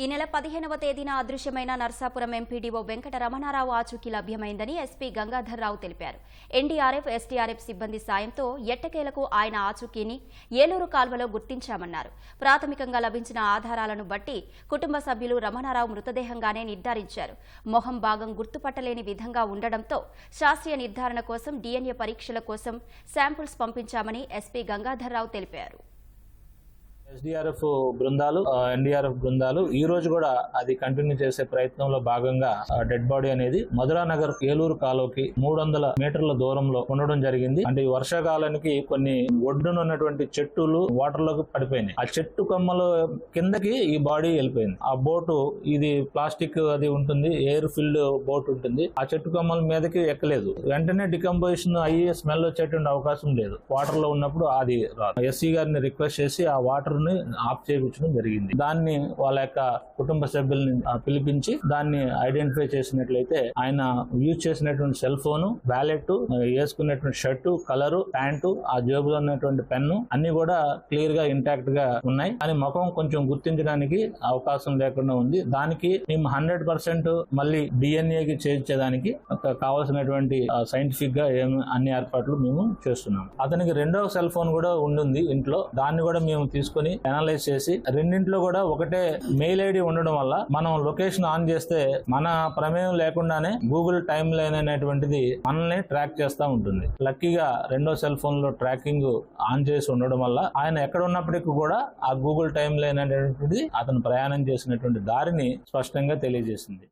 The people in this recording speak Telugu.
ఈ నెల పదిహేనవ తేదీన అదృశ్యమైన నర్సాపురం ఎంపీడీఓ వెంకట రమణారావు ఆచూకీ లభ్యమైందని ఎస్పీ గంగాధర్రావు తెలిపారు. ఎన్డీఆర్ఎఫ్ ఎస్టీఆర్ఎఫ్ సిబ్బంది సాయంతో ఎట్టకేలకు ఆయన ఆచూకీని ఏలూరు కాల్వలో గుర్తించామన్నారు. ప్రాథమికంగా లభించిన ఆధారాలను బట్టి కుటుంబ సభ్యులు రమణారావు మృతదేహంగానే నిర్ధారించారు. మొహం భాగం గుర్తుపట్టలేని విధంగా ఉండడంతో శాస్త్రీయ నిర్ధారణ కోసం డీఎన్ఏ పరీక్షల కోసం శాంపుల్స్ పంపించామని ఎస్పీ గంగాధర్రావు తెలిపారు. ఎస్డిఆర్ఎఫ్ బృందాలు ఎన్డీఆర్ఎఫ్ బృందాలు ఈ రోజు కూడా అది కంటిన్యూ చేసే ప్రయత్నంలో భాగంగా డెడ్ బాడీ అనేది మధురా నగర్ ఏలూరు కాలువకి మూడు వందల మీటర్ల దూరంలో ఉండడం జరిగింది. అంటే ఈ వర్షాకాలానికి కొన్ని ఒడ్డున ఉన్నటువంటి చెట్టులు వాటర్లోకి పడిపోయినాయి. ఆ చెట్టు కొమ్మలు కిందకి ఈ బాడీ వెళ్ళిపోయింది. ఆ బోటు ఇది ప్లాస్టిక్ అది ఉంటుంది ఎయిర్ ఫిల్డ్ బోట్ ఉంటుంది. ఆ చెట్టు కొమ్మల మీదకి ఎక్కలేదు. వెంటనే డికంపోజిషన్ అయ్యి స్మెల్ వచ్చేటువంటి అవకాశం లేదు. వాటర్లో ఉన్నప్పుడు అది రాదు. ఎస్సీ గారిని రిక్వెస్ట్ చేసి ఆ వాటర్ ని ఆఫ్ చేయించడం జరిగింది. దాన్ని వాళ్ళ యొక్క కుటుంబ సభ్యుల్ని పిలిపించి దాన్ని ఐడెంటిఫై చేసినట్లయితే ఆయన యూజ్ చేసినటువంటి సెల్ ఫోన్ వ్యాలెట్ వేసుకున్నటువంటి షర్టు కలరు ప్యాంటు ఆ జేబులో ఉన్నటువంటి పెన్ను అన్ని కూడా క్లియర్గా ఇంటాక్ట్గా ఉన్నాయి. కానీ ముఖం కొంచెం గుర్తించడానికి అవకాశం లేకుండా ఉంది. దానికి మేము హండ్రెడ్ పర్సెంట్ మళ్ళీ డిఎన్ఏ కి చేర్చేదానికి ఒక కావాల్సినటువంటి సైంటిఫిక్గా ఏమి అన్ని ఏర్పాట్లు మేము చేస్తున్నాం అతనికి రెండవ సెల్ ఫోన్ కూడా ఉండింది ఇంట్లో. దాన్ని కూడా మేము తీసుకొని అనలైజ్ చేసి రెండింట్లో కూడా ఒకటే మెయిల్ ఐడి ఉండడం వల్ల మనం లొకేషన్ ఆన్ చేస్తే మన ప్రమేయం లేకుండానే గూగుల్ టైమ్ లైన్ అనేటువంటిది మనల్ని ట్రాక్ చేస్తూ ఉంటుంది. లక్కీగా రెండో సెల్ ఫోన్లో ట్రాకింగ్ ఆన్ చేసి ఉండడం వల్ల ఆయన ఎక్కడ ఉన్నప్పటికీ కూడా ఆ గూగుల్ టైమ్ లైన్ అనేటువంటిది అతను ప్రయాణం చేసినటువంటి దారిని స్పష్టంగా తెలియజేసింది.